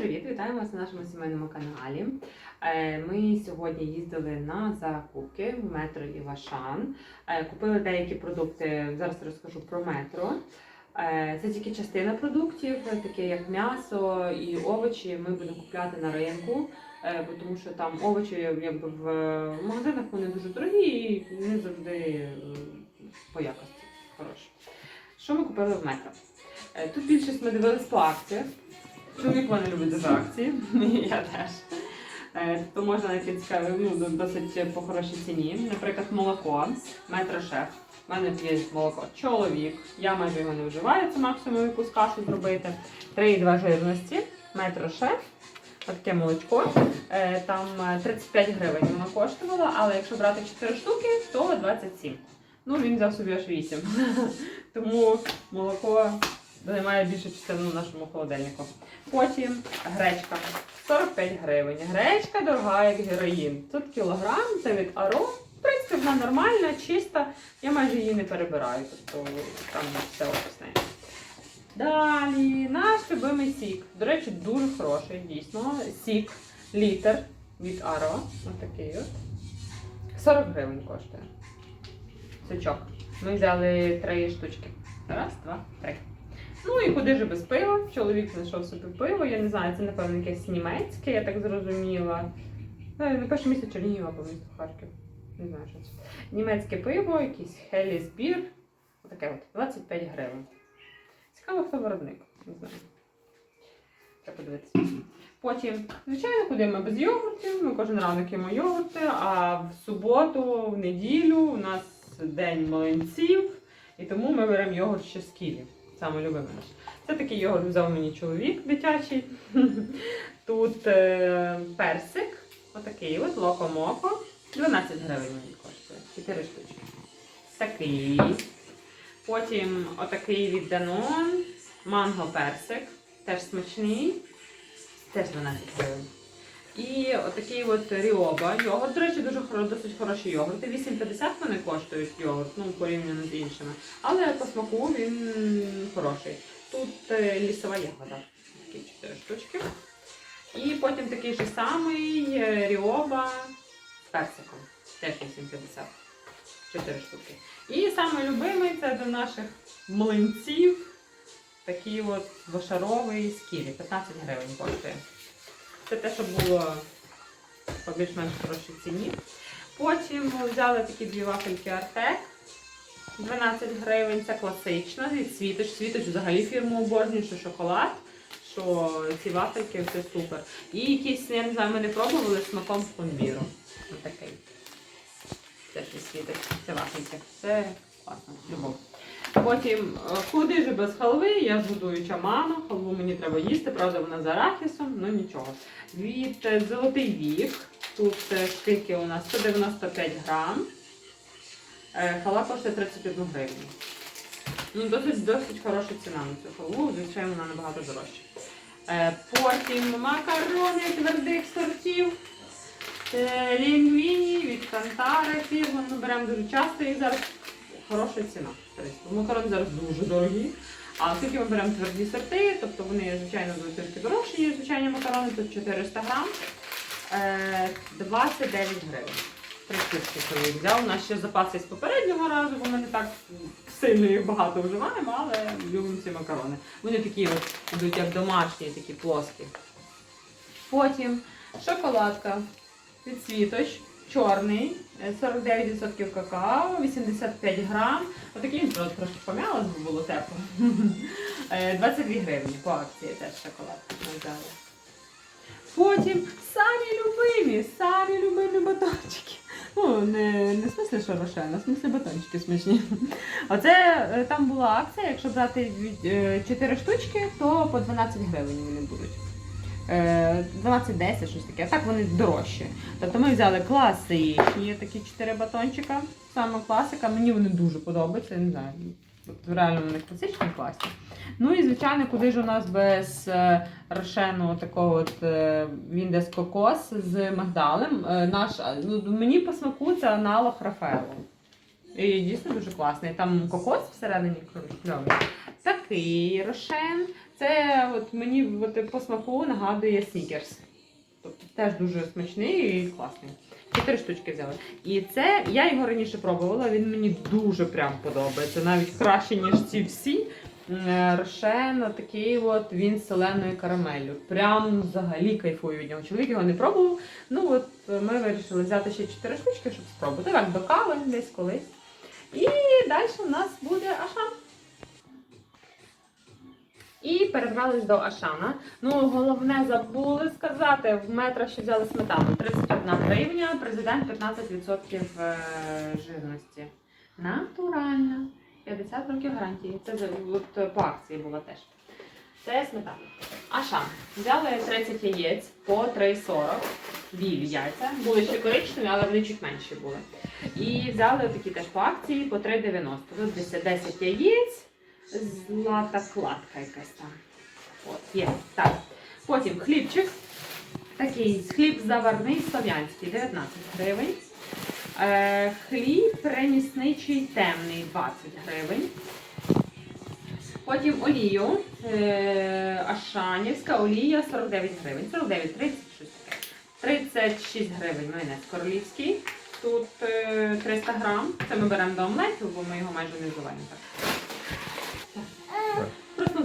Привіт, вітаю вас на нашому сімейному каналі. Е, Ми сьогодні їздили на закупки в метро Івашан. Е, Купили деякі продукти. Зараз розкажу про метро. Е, Це тільки частина продуктів, таке як м'ясо і овочі. Ми будемо купляти на ринку, тому що там овочі якби в магазинах вони дуже дорогі і не завжди по якості хороші. Що ми купили в метро? Тут більшість ми дивились по акціях. Чоловік мене любить дуже акції, я теж. Е, То можна знайти цікаві, ну, досить по хорошій ціні. Наприклад, молоко, метро шеф. У мене є молоко чоловік. Я майже його не вживаю, це максимум якусь кашу зробити. 3,2 жирності, метро шеф. Таке молочко. Е, Там е, 35 гривень воно коштувало, але якщо брати 4 штуки, то 27. Ну, він взяв собі аж 8. Тому молоко займає більше частину в нашому холодильнику. Потім гречка 45 гривень. Гречка дорога, як героїн. Тут кілограм, це від Аро. В принципі, вона нормальна, чиста. Я майже її не перебираю, тобто там все описне. Далі наш любимий сік. До речі, дуже хороший, дійсно. Сік, літр від Аро. Ось такий от. 40 гривень коштує. Сучок. Ми взяли три штучки. Раз, два, три. Ну і куди ж без пива? Чоловік знайшов собі пиво. Я не знаю, це напевно якесь німецьке, я так зрозуміла. Е, На перше місце Чернігів або місто Харків. Не знаю, що це. Німецьке пиво, якийсь Хеліс бір. Отаке от 25 гривень. Цікаво, хто виробник. Не знаю. Треба подивитися. Потім, звичайно, куди ми без йогуртів. Ми кожен ранок їмо йогурти, а в суботу, в неділю у нас день млинців, і тому ми беремо йогурт ще з ківі. Саме любимий наш. Це такий йогурт взяв мені чоловік дитячий. Тут е, персик, отакий от, локо-моко. 12 гривень мені коштує. 4 штучки. Такий. Потім отакий від Danone, манго персик. Теж смачний. Теж 12 гривень. І отакий от Ріоба йогурт. До речі, дуже досить хороші йогурти. 8,50 вони коштують йогурт, ну порівняно з іншими. Але по смаку він хороший. Тут е, лісова ягода. Такі 4 штучки. І потім такий же самий е, Ріоба з персиком. Теж 8,50. 4 штуки. І саме любимий це до наших млинців. Такий от двошаровий з ківі. 15 гривень коштує. Це те, що було по більш-менш хорошій ціні. Потім взяли такі дві вафельки Артек. 12 гривень, це класична. Від Світоч. Світоч взагалі фірму обожнює, що шоколад, що ці вафельки все супер. І якісь, я не знаю, ми не пробували з смаком пломбіру. Ось такий. Теж від Світоч. Це вафельки. Це класно, любов. Потім, е, куди ж без халви, я ж будуюча мама, халву мені треба їсти, правда, вона з арахісом, ну нічого. Від е, золотий вік, тут скільки у нас 195 грам, Е, халва коштує 31 гривню. Ну, досить, досить хороша ціна на цю халву, звичайно, вона набагато дорожча. Потім макарони твердих сортів. Лінгвіні від Кантари фірма. Ми беремо дуже часто і зараз хороша ціна. Макарони зараз дуже дорогі. А оскільки ми беремо тверді сорти, тобто вони, звичайно, будуть трішки дорожчі, ніж звичайні макарони, тут 400 грам, е, 29 гривень. Три штучки чоловік взяв. У нас ще запаси з попереднього разу, бо ми не так сильно їх багато вживаємо, але любимо ці макарони. Вони такі от йдуть як домашні, такі плоскі. Потім шоколадка від Світоч, чорний, е, 49% какао, 85 грам. Отакий він трошки пом'ялось, бо було тепло. Е, 22 гривні по акції теж шоколад взяли. Потім самі любимі, самі любимі батончики. Ну, не, не в смислі, що рошена, в смислі батончики смачні. Оце е, там була акція, якщо брати е, 4 штучки, то по 12 гривень вони будуть. Е, 12-10, щось таке. Так вони дорожчі. Тобто ми взяли класичні такі 4 батончика. Саме класика. Мені вони дуже подобаються, я не знаю. от Реально вони класичні класні. Ну і звичайно, куди ж у нас без е, рошену такого от е, він кокос з мигдалем. Е, наш, е, ну, мені по смаку це аналог Рафаелу. І дійсно дуже класний. Там кокос всередині кльовий. Такий рошен. Це от мені от, по смаку нагадує снікерс. Тобто теж дуже смачний і класний. Чотири штучки взяли. І це я його раніше пробувала, він мені дуже прям подобається. Навіть краще, ніж ці всі. Рошен такий от він з соленою карамеллю. Прям взагалі кайфую від нього. Чоловік його не пробував. Ну от ми вирішили взяти ще 4 штучки, щоб спробувати. Так, до кави десь колись. І далі у нас буде ашан. І перебрались до Ашана. Ну, головне забули сказати, в метро ще взяли сметану 31 гривня, президент 15% е, жирності. Натуральна. 50 років гарантії. Це от, е, по акції було теж. Це сметана. Ашан. Взяли 30 яєць по 3,40. Білі яйця. Були ще коричневі, але вони чуть менші були. І взяли такі теж по акції по 3,90. Тут десь 10 яєць. Злата кладка якась там. От, є. Так. Потім хлібчик. Такий хліб заварний слов'янський, 19 гривень. Е, хліб перемісничий темний 20 гривень. Потім олію. Е, Ашанівська олія 49 гривень. 49, 30, щось 36 гривень майонез королівський. Тут е, 300 грам. Це ми беремо до омлетів, бо ми його майже не вживаємо.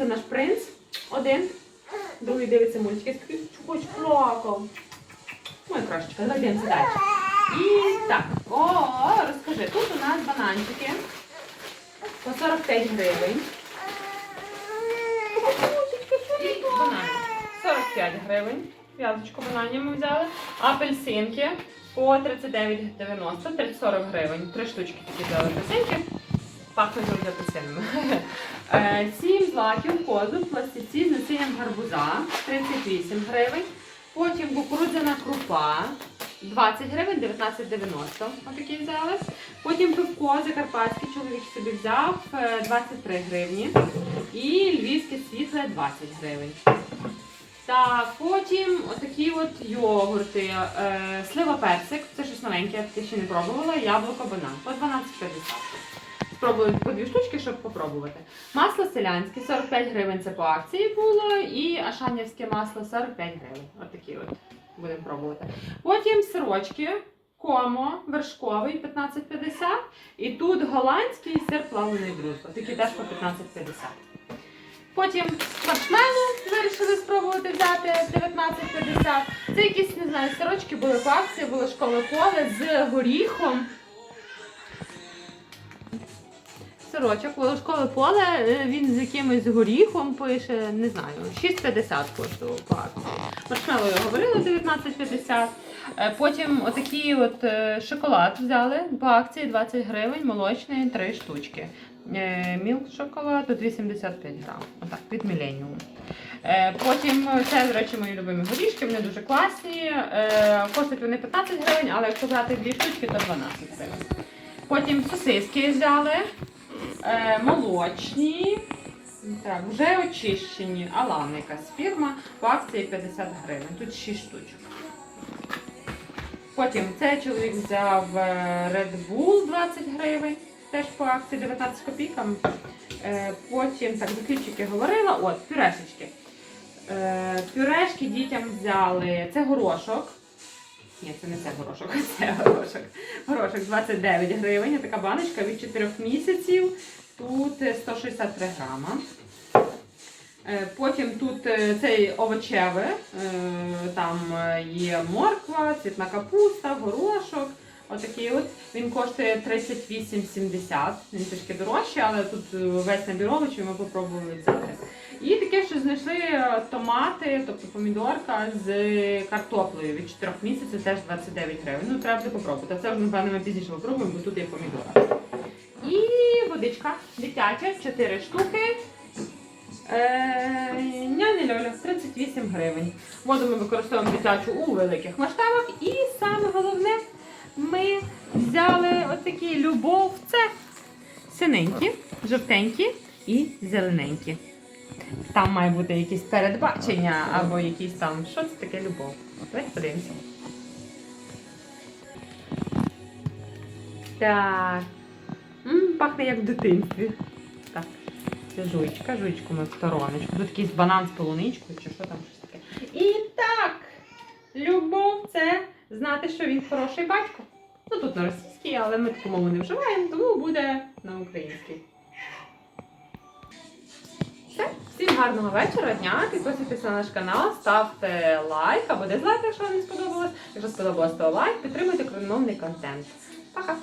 Проснувся наш принц. Один. Другий дивиться мультики. Такий чогось плакав. Моя крошечка, зайдемо далі. І так, о, розкажи, тут у нас бананчики по 45 гривень. І банани 45 гривень. В'язочку бананів ми взяли. Апельсинки по 39,90, 30-40 гривень. Три штучки такі взяли апельсинки. Пахнуть дуже апельсинами. Е, Сім злаків козу, пластиці з насінням гарбуза 38 гривень. Потім кукурудзяна крупа 20 гривень, 19,90. Отакі взяли. Потім пивко закарпатське чоловік собі взяв е, 23 гривні. І львівське світле 20 гривень. Так, потім отакі от йогурти. Е, слива персик, це щось новеньке, я ще не пробувала. Яблуко банан по 12,50. Спробую по дві штучки, щоб попробувати. Масло селянське 45 гривень це по акції було. І ашанівське масло 45 гривень. Отакі от будемо пробувати. Потім сирочки. Комо вершковий 15,50. І тут голландський сир плавлений дружба. Такі теж по 15,50. Потім маршмеллоу вирішили спробувати взяти 19,50. Це якісь, не знаю, сирочки були по акції, були школи поле з горіхом. Сирочок, було школи поле, е, він з якимось горіхом пише, не знаю, 6,50 коштував по акції. Маршмеллоу я говорила 19,50. Е, Потім отакий от е, шоколад взяли по акції 20 гривень, молочний, 3 штучки. Е, Мілк шоколад тут 85 грам. Отак, від. Е, Потім це, до речі, мої любимі горішки, вони дуже класні. Коштують вони 15 гривень, але якщо брати дві штучки, то 12 гривень. Потім сосиски взяли, е, молочні. Так, вже очищені. Алан якась фірма по акції 50 гривень. Тут 6 штучок. Потім цей чоловік взяв е, Red Bull 20 гривень, теж по акції 19 копійкам. Е, Потім, так, за хлібчики говорила, от, пюрешечки. Е, Пюрешки дітям взяли. Це горошок. Ні, це не це горошок, це горошок. Горошок 29 гривень. Така баночка від 4 місяців. Тут е, 163 грама. Е, Потім тут е, цей овочеве, е, там е, є морква, цвітна капуста, горошок. Отакий от. Він коштує 38,70. Він трішки дорожчий, але тут е, весь набір овочів ми попробували взяти. І таке, що знайшли е, томати, тобто помідорка з картоплею від 4 місяців, теж 29 гривень. Ну, треба буде попробувати. Це вже, напевно, ми пізніше попробуємо, бо тут є помідора. І водичка дитяча, 4 штуки. Е, Няня Льоля 38 гривень. Воду ми використовуємо дитячу у великих масштабах. І саме головне, ми взяли отакі любов. Це синенькі, жовтенькі і зелененькі. Там має бути якісь передбачення або якісь там. Що це таке любов? Давайте подивимося. Так. М, пахне як в дитинстві. Так. Це жуйчка, жуйчку ми в стороночку. Тут якийсь банан з полуничкою чи що там щось таке. І так, любов це знати, що він хороший батько. Ну тут на російській, але ми таку мову не вживаємо, тому буде на українській. Все, всім гарного вечора, дня. Підписуйтесь на наш канал, ставте лайк або дизлайк, якщо вам не сподобалось. Якщо сподобалось, то лайк, підтримуйте україномовний контент. Пока!